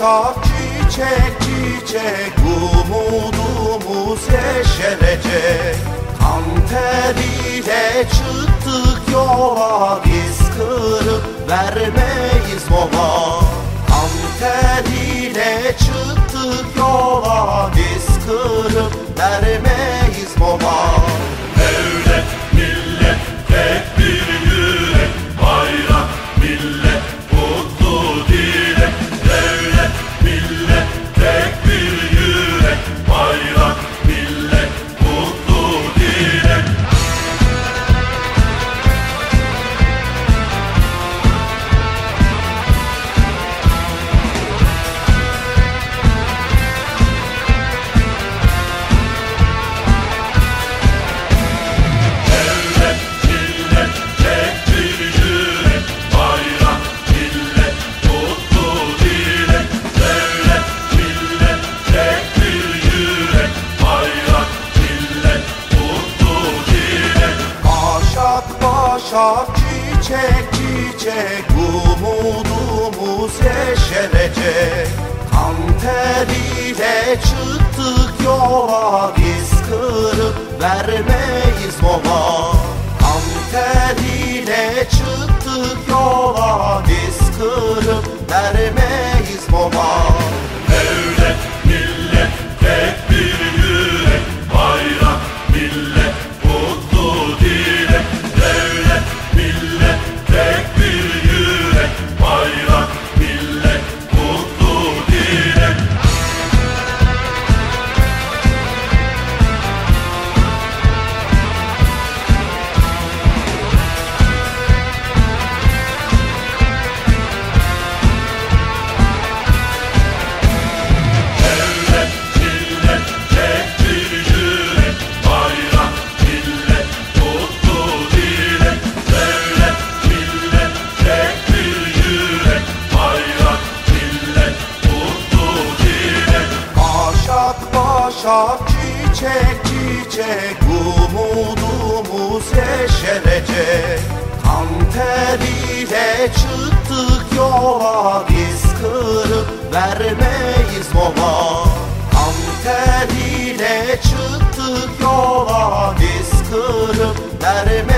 başak çiçek çiçek Umudumuz yeşerecek. Kan teriyle çıktık yola Biz kırıp vermeyiz mola. Kan teriyle çıktık yola Biz kırıp vermeyiz başak çiçek çiçek Umudumuz yeşerecek. Kan teriyle çıktık yola Biz kırıp vermeyiz mola. Kan teriyle çıktık yola Biz kırıp vermeyiz mola başak çiçek çiçek Umudumuz yeşerecek. Kan teriyle çıktık yola Biz kırıp vermeyiz mola. Kan teriyle çıktık yola Biz kırıp vermeyiz